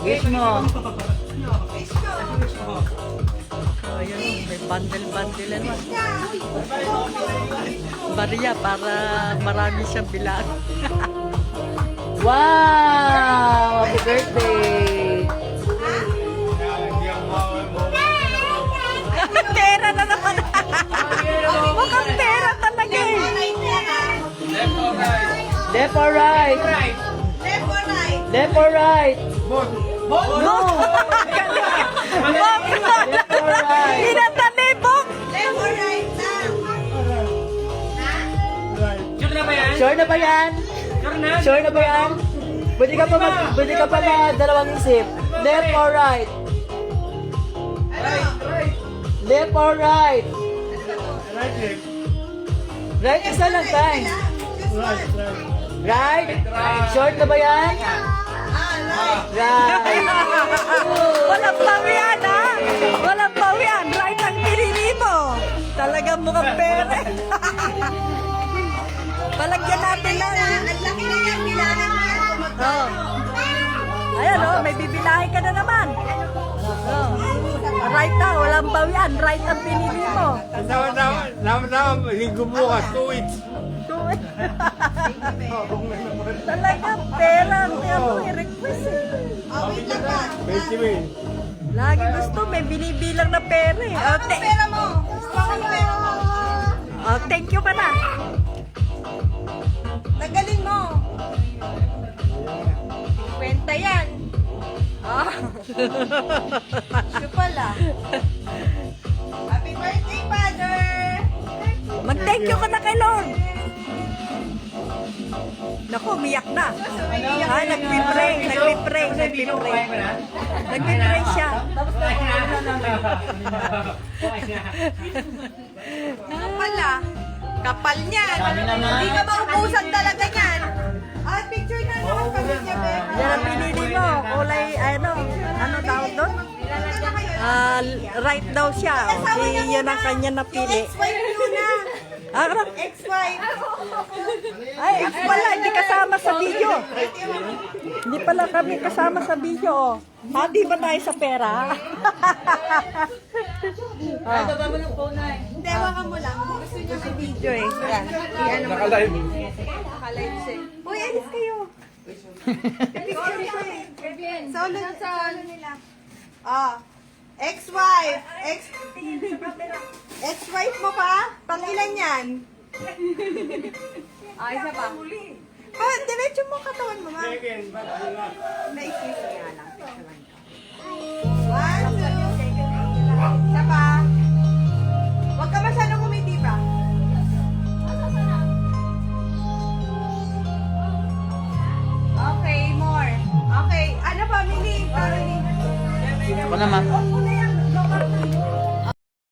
Wish mo. Ayun, may bundle-bundle naman. Bariya para marami siyang bilang. Wow! Happy birthday! pera na naman. Mukhang pera talaga eh. Left or right? Left or right? No! Left or right? Inatalibok! Sure na ba yan? Sure na ba yan? Sure na? Sure na ba yan? Pwede ka pa mag, pwede ka pa mag dalawang isip. Left or right? Left or right? Right isa lang time. Right? Short na ba yan? Right. Walang pawian ha! Walang pawian! Right ang pinili mo! Talagang mukhang pera. Palagyan natin ng... Oh. Ayan oh, may bibilahin ka na naman. Oh. Right na, walang pawian. Right ang pinili mo. Sama-sama, sama-sama, linggo bukas, two weeks. Talagang pera ang mo i-request eh. Twenty mil. Lagi gusto, may binibilang na pera eh. Oh, te- oh, thank you ka na. Tagalin mo. Kwenta yan. Ah. Siya pala. Happy birthday, Father! Mag-thank you ka na kay Lord. Naku, umiyak na. Ah, nagpipray, nagpipray, nagpipray. Nagpipray siya. Kapal ah. Kapal niyan. Hindi ka maubusan talaga niyan. Ah, picture na naman kami niya, Bek. Yan ang pinili mo. Kulay, ano, ano tawag doon? Ah, right daw siya. Yun ang kanya napili. Ex-wife niyo na. Ah, ano? Ex-wife. Ay, ex pala, hindi kasama sa video. Hindi pala kami kasama sa video. Oh. Hati ba tayo sa pera? ah. Hindi, wakan mo lang. Gusto niyo si video eh. Yan. Iyan mo. Nakalive. Nakalive siya. Uy, alis kayo. Picture siya eh. Solo, solo nila. Ah. Ex-wife. Ex... Ex-wife mo ilan yan? Ah, isa pa. Oh, diretso mo katawan mo, ma. Naisisi nga lang. One, two. Isa pa. Huwag ka masyadong umiti ba? Okay, more. Okay, ano family? Family. Ako naman.